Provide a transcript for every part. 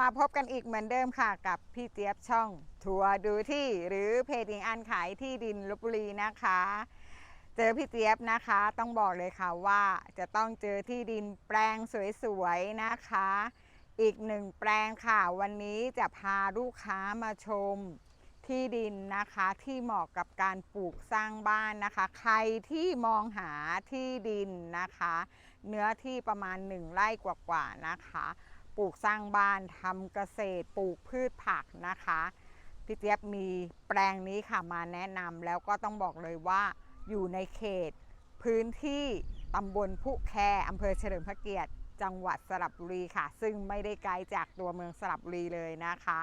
มาพบกันอีกเหมือนเดิมค่ะ กับพี่เจี๊ยบช่องทัวร์ดูที่หรือเพจอิงอันขายที่ดินลบบุรีนะคะ เจอพี่เจี๊ยบนะคะ ต้องบอกเลยค่ะว่าจะต้องเจอที่ดินแปลงสวยๆนะคะ อีกหนึ่งแปลงค่ะวันนี้จะพาลูกค้ามาชมที่ดินนะคะที่เหมาะกับการปลูกสร้างบ้านนะคะ ใครที่มองหาที่ดินนะคะ เนื้อที่ประมาณหนึ่งไร่กว่าๆนะคะ ปลูกสร้างบ้านทำเกษตร ปลูกพืชผักนะคะ พี่เจี๊ยบมีแปลงนี้ค่ะมาแนะนำแล้วก็ต้องบอกเลยว่าอยู่ในเขต พื้นที่ตำบลพุแคอำเภอเฉลิมพระเกียรติ จังหวัดสระบุรีค่ะ ซึ่งไม่ได้ไกลจากตัวเมืองสระบุรีเลยนะคะ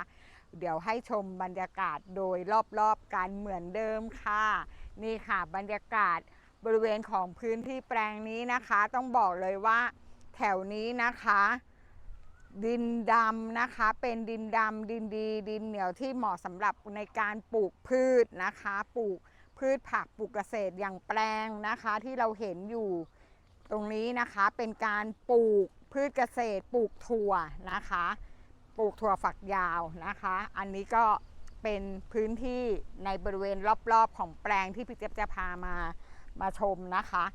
เดี๋ยวให้ชมบรรยากาศโดยรอบๆกันเหมือนเดิมค่ะ นี่ค่ะบรรยากาศบริเวณของพื้นที่แปลงนี้นะคะ ต้องบอกเลยว่าแถวนี้นะคะ ดินดำนะคะ เป็นดินดำดินดี ดินเหนียวที่เหมาะสำหรับในการปลูกพืชนะคะ ปลูกพืชผักปลูกเกษตรอย่างแปลงนะคะที่เราเห็นอยู่ตรงนี้นะคะเป็นการปลูกพืชเกษตรปลูกถั่วนะคะ ปลูกถั่วฝักยาวนะคะ อันนี้ก็เป็นพื้นที่ในบริเวณรอบๆของแปลงที่พี่เจี๊ยบจะพามามาชมนะคะ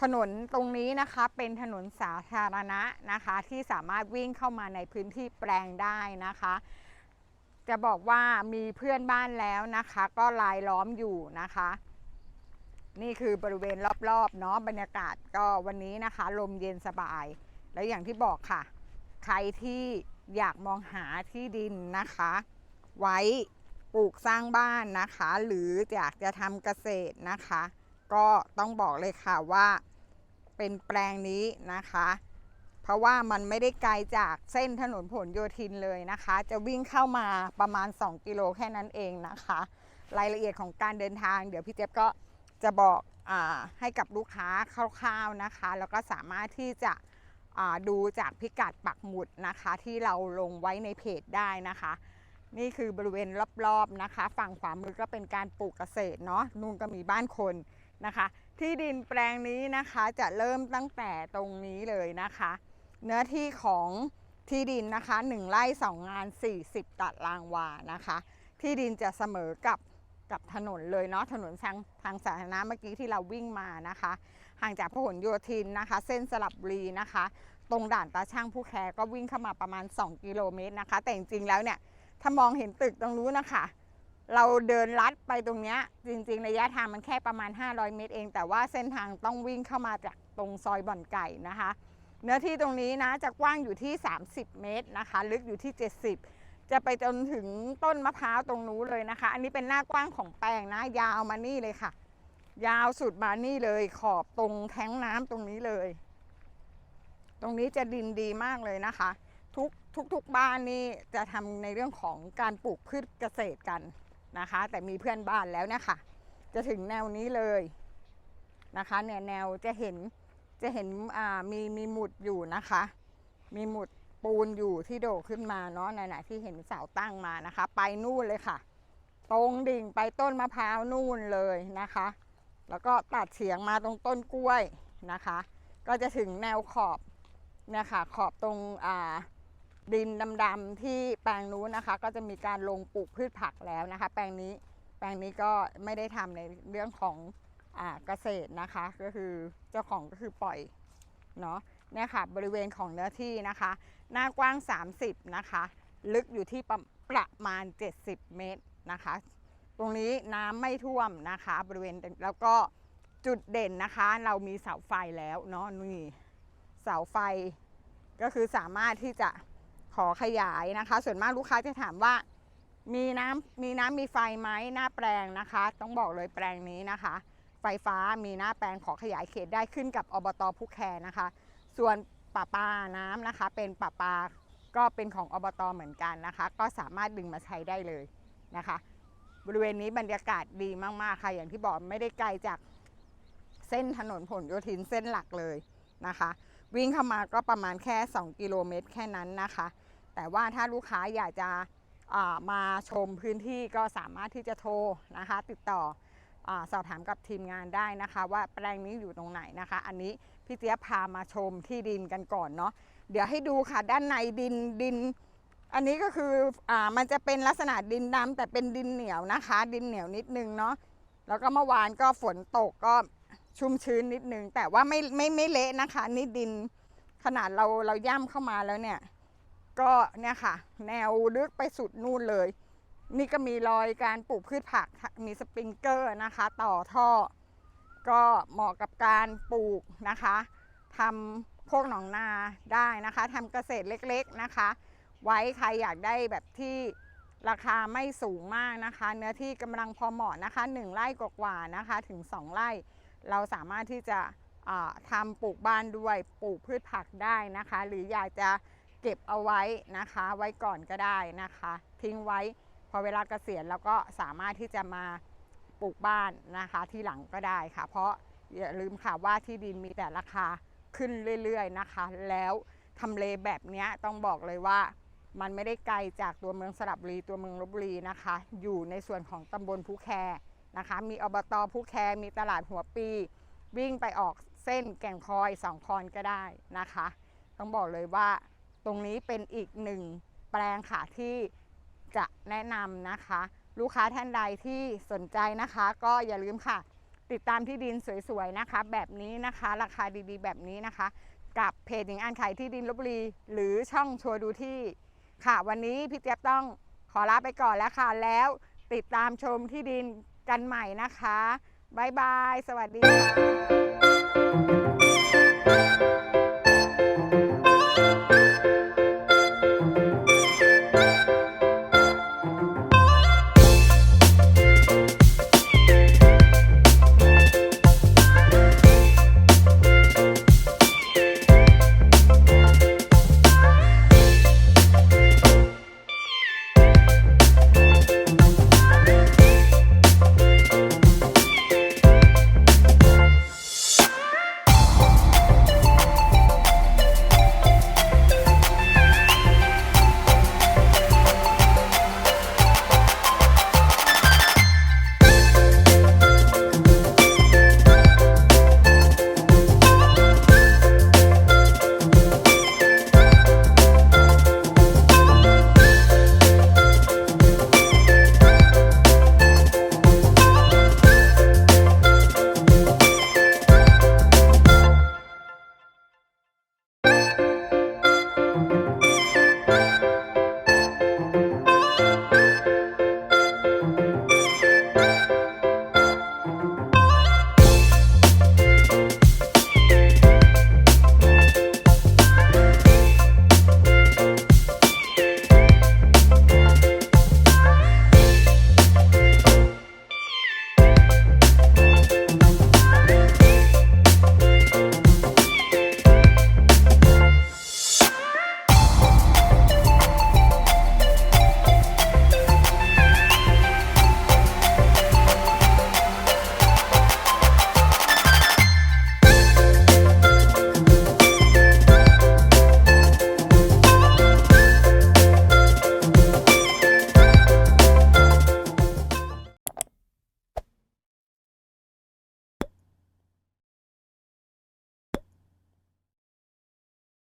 ถนนตรงนี้นะคะเป็นถนนสาธารณะนะคะ ที่สามารถวิ่งเข้ามาในพื้นที่แปลงได้นะคะ จะบอกว่ามีเพื่อนบ้านแล้วนะคะ ก็ลายล้อมอยู่นะคะ นี่คือบริเวณรอบๆเนาะบรรยากาศก็วันนี้นะคะ ลมเย็นสบาย แล้วอย่างที่บอกค่ะ ใครที่อยากมองหาที่ดินนะคะ ไว้ปลูกสร้างบ้านนะคะ หรืออยากจะทำเกษตรนะคะก็ต้องบอกเลยค่ะว่า เป็นแปลงนี้นะคะ เพราะว่ามันไม่ได้ไกลจากเส้นถนนผลโยธินเลยนะคะ จะวิ่งเข้ามาประมาณ 2 กิโลแค่นั้นเองนะคะ รายละเอียดของการเดินทาง เดี๋ยวพี่เจ๊บก็จะบอกอให้กับลูกค้าคร่าวๆนะคะ แล้วก็สามารถที่จะดูจากพิกัดปักหมุดนะคะ ที่เราลงไว้ในเพจได้นะคะ นี่คือบริเวณรอบๆนะคะ ฝั่งขวามือก็เป็นการปลูกเกษตรเนาะนู่นก็มีบ้านคนนะคะ ที่ดินแปลงนี้นะคะจะเริ่มตั้งแต่ตรงนี้เลยนะคะ เนื้อที่ของที่ดินนะคะ1ไร่2งาน 40ตารางวานะคะ ที่ดินจะเสมอกับกับถนนเลยเนาะถนนทางทางสาธารณะเมื่อกี้ที่เราวิ่งมานะคะ ห่างจากพหลโยธินนะคะ เส้นสลับบุรีนะคะ ตรงด่านตาช่างผู้แคร์ก็วิ่งเข้ามาประมาณ 2 กิโลเมตรนะคะ แต่จริงๆแล้วเนี่ยถ้ามองเห็นตึกตรงนู้นะคะ เราเดินลัดไปตรงเนี้ยจริงๆระยะทางมันแค่ประมาณ 500 เมตรเอง แต่ว่าเส้นทางต้องวิ่งเข้ามาจากตรงซอยบ่อนไก่นะคะ เนื้อที่ตรงนี้นะจะกว้างอยู่ที่ 30 เมตรนะคะ ลึกอยู่ที่ 70 จะไปจนถึงต้นมะพร้าวตรงนู้นเลยนะคะ อันนี้เป็นหน้ากว้างของแปลงนะยาวมานี่เลยค่ะ ยาวสุดมานี่เลยขอบตรงแท้งน้ำตรงนี้เลย ตรงนี้จะดินดีมากเลยนะคะ ทุกทุกทุกบ้านนี่จะทำในเรื่องของการปลูกพืชเกษตรกัน นะคะ แต่มีเพื่อนบ้านแล้วนะคะ จะถึงแนวนี้เลยนะคะ เนี่ยแนวจะเห็นจะเห็นอ่ามีมีหมุดอยู่นะคะ มีหมุดปูนอยู่ที่โดดขึ้นมาเนาะไหนๆที่เห็นเสาตั้งมานะคะ ไปนู่นเลยค่ะ ตรงดิ่งไปต้นมะพร้าวนู่นเลยนะคะ แล้วก็ตัดเฉียงมาตรงต้นกล้วยนะคะ ก็จะถึงแนวขอบเนี่ยค่ะขอบตรงอ่า ดินดำๆที่แปลงนู้นนะคะ ก็จะมีการลงปลูกพืชผักแล้วนะคะ แปลงนี้แปลงนี้ก็ไม่ได้ทำในเรื่องของอเกษตรนะคะ ก็คือเจ้าของก็คือปล่อยเนาะเนี่ยค่ะบริเวณของเนื้อที่นะคะ หน้ากว้าง 30 นะคะ ลึกอยู่ที่ประประมาณ 70 เมตรนะคะ ตรงนี้น้ำไม่ท่วมนะคะ บริเวณแล้วก็จุดเด่นนะคะ เรามีเสาไฟแล้วเนาะนี่เสาไฟก็คือสามารถที่จะ ขอขยายนะคะ ส่วนมากลูกค้าจะถามว่า มีน้ำมีน้ำมีไฟไหมหน้าแปลงนะคะ ต้องบอกเลยแปลงนี้นะคะ ไฟฟ้ามีหน้าแปลงขอขยายเขตได้ขึ้นกับอบตผู้แคนะคะ ส่วนป่าปาน้ำนะคะ เป็นป่าปาก็เป็นของอบตเหมือนกันนะคะ ก็สามารถดึงมาใช้ได้เลยนะคะ บริเวณนี้บรรยากาศดีมากๆค่ะ อย่างที่บอกไม่ได้ไกลจากเส้นถนนผลโยธินเส้นหลักเลยนะคะ วิ่งเข้ามาก็ประมาณแค่ 2 กิโลเมตรแค่นั้นนะคะ แต่ว่าถ้าลูกค้าอยากจะามาชมพื้นที่ก็สามารถที่จะโทรนะคะ ติดต่ออสอบถามกับทีมงานได้นะคะ ว่าแปลงนี้อยู่ตรงไหนนะคะ อันนี้พี่เจี๊ยบพามาชมที่ดินกันก่อนเนาะเดี๋ยวให้ดูค่ะด้านในดินดิน อันนี้ก็คืออมันจะเป็นลักษณะดินดำแต่เป็นดินเหนียวนะคะ ดินเหนียวนิดนึงเนาะแล้วก็เมื่อวานก็ฝนตกก็ ชุ่มชื้นนิดนึง แต่ว่าไม่ไม่ไม่เละนะคะ นี่ดินขนาดเราเราย่ำเข้ามาแล้วเนี่ย ก็เนี่ยค่ะ แนวลึกไปสุดนู่นเลย นี่ก็มีรอยการปลูกพืชผักมีสปริงเกอร์นะคะ ต่อท่อ ก็เหมาะกับการปลูกนะคะทำโคกหนองนาได้นะคะทำเกษตรเล็กๆนะคะ ไว้ใครอยากได้แบบที่ราคาไม่สูงมากนะคะ เนื้อที่กำลังพอเหมาะนะคะ 1 ไร่กว่าๆนะคะ ถึง 2 ไร่ เราสามารถที่จะอ่าทำปลูกบ้านด้วยปลูกพืชผักได้นะคะ หรืออยากจะเก็บเอาไว้นะคะ ไว้ก่อนก็ได้นะคะ ทิ้งไว้พอเวลาเกษียณแล้วก็สามารถที่จะมาปลูกบ้านนะคะที่หลังก็ได้ค่ะ เพราะอย่าลืมค่ะว่าที่ดินมีแต่ราคาขึ้นเรื่อยๆนะคะ แล้วทำเลแบบนี้ต้องบอกเลยว่า มันไม่ได้ไกลจากตัวเมืองสระบุรีตัวเมืองลบบุรีนะคะ อยู่ในส่วนของตำบลผู้แค นะคะ มีอบตผู้แคร์มีตลาดหัวปี วิ่งไปออกเส้นแก่งคอยสองคอนก็ได้นะคะ ต้องบอกเลยว่าตรงนี้เป็นอีกหนึ่งแปลงค่ะที่จะแนะนำนะคะ ลูกค้าท่านใดที่สนใจนะคะ ก็อย่าลืมค่ะ ติดตามที่ดินสวยๆนะคะ แบบนี้นะคะ ราคาดีๆ แบบนี้นะคะ กับเพจหญิงอ่านขายที่ดินลบบุรีหรือช่องชัวร์ดูที่ค่ะ วันนี้พี่เจี๊ยบต้องขอลาไปก่อนแล้วค่ะ แล้วติดตามชมที่ดิน กันใหม่นะคะบ๊ายบาย สวัสดีค่ะ